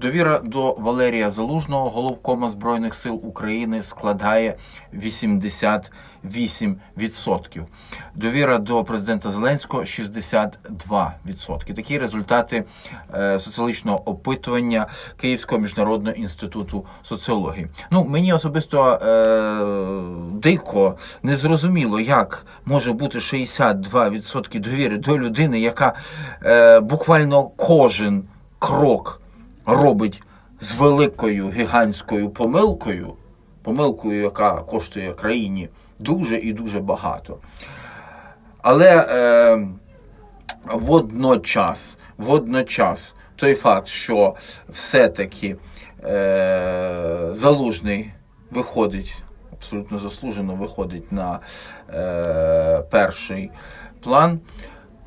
Довіра до Валерія Залужного, головкома Збройних сил України, складає 88%. Довіра до президента Зеленського 62%. Такі результати е, соціологічного опитування Київського міжнародного інституту соціології. Ну мені особисто е, дико незрозуміло, як може бути 62% довіри до людини, яка е, буквально кожен крок робить з великою гігантською помилкою, помилкою, яка коштує країні дуже і дуже багато. Але е, водночас, водночас, той факт, що все-таки е, залужний виходить, абсолютно заслужено виходить на е, перший план,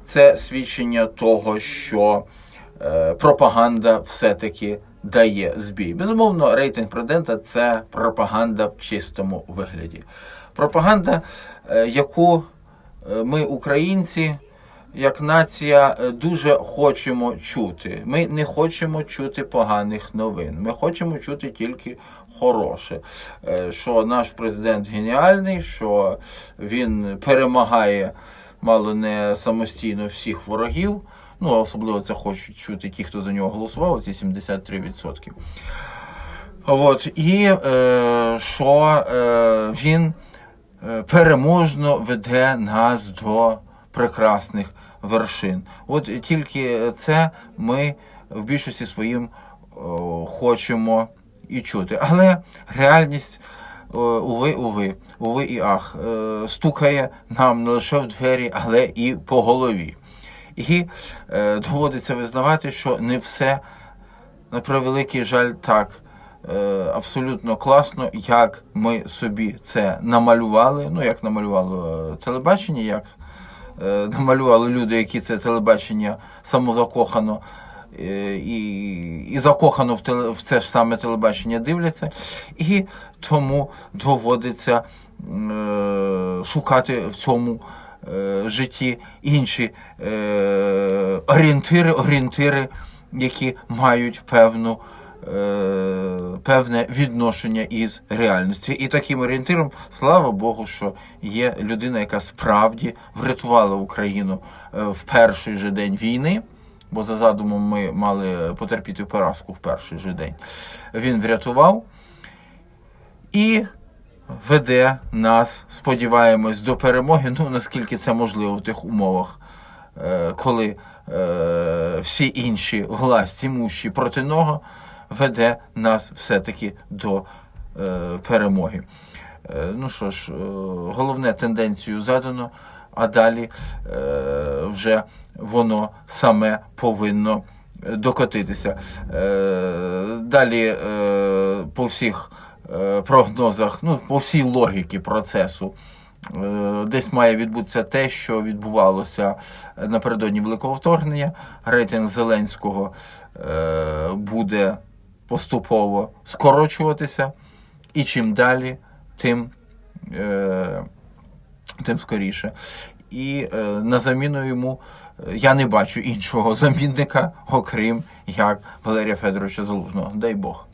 це свідчення того, що пропаганда все-таки дає збій. Безумовно, рейтинг президента це пропаганда в чистому вигляді. Пропаганда, е, яку е, ми, українці, як нація, е, дуже хочемо чути. Ми не хочемо чути поганих новин. Ми хочемо чути тільки хороше. Е, Що наш президент геніальний, що він перемагає мало не самостійно всіх ворогів. Ну, особливо це хочуть чути ті, хто за нього голосував, ці 73%. От, і е, що е, він е, переможно веде нас до прекрасних вершин. От тільки це ми в більшості своїм о, хочемо і чути. Але реальність, уви, уви, уви і ах, е, стукає нам не лише в двері, але і по голові. І е, доводиться визнавати, що не все, на превеликий жаль, так е, абсолютно класно, як ми собі це намалювали. Ну, як намалювало е, телебачення, як е, намалювали люди, які це телебачення самозакохано е, і, і закохано в, теле, в це ж саме телебачення дивляться. І тому доводиться е, шукати в цьому житті інші е, орієнтири, орієнтири, які мають певну. е, Певне відношення із реальністю. І таким орієнтиром, слава Богу, що є людина, яка справді врятувала Україну е, в перший же день війни, бо за задумом ми мали потерпіти поразку в перший же день. Він врятував і веде нас, сподіваємось, до перемоги. Ну наскільки це можливо в тих умовах, е, коли е, всі інші власті імущі проти нього, веде нас все-таки до е, перемоги. Ну що ж, головне тенденцію задано, а далі вже воно саме повинно докотитися. Далі по всіх прогнозах, ну, по всій логіці процесу. е, Десь має відбутися те, що відбувалося напередодні великого вторгнення. Рейтинг Зеленського е, буде поступово скорочуватися, і чим далі, тим, е, тим скоріше. І е, на заміну йому е, я не бачу іншого замінника, окрім як Валерія Федоровича Залужного. Дай Бог.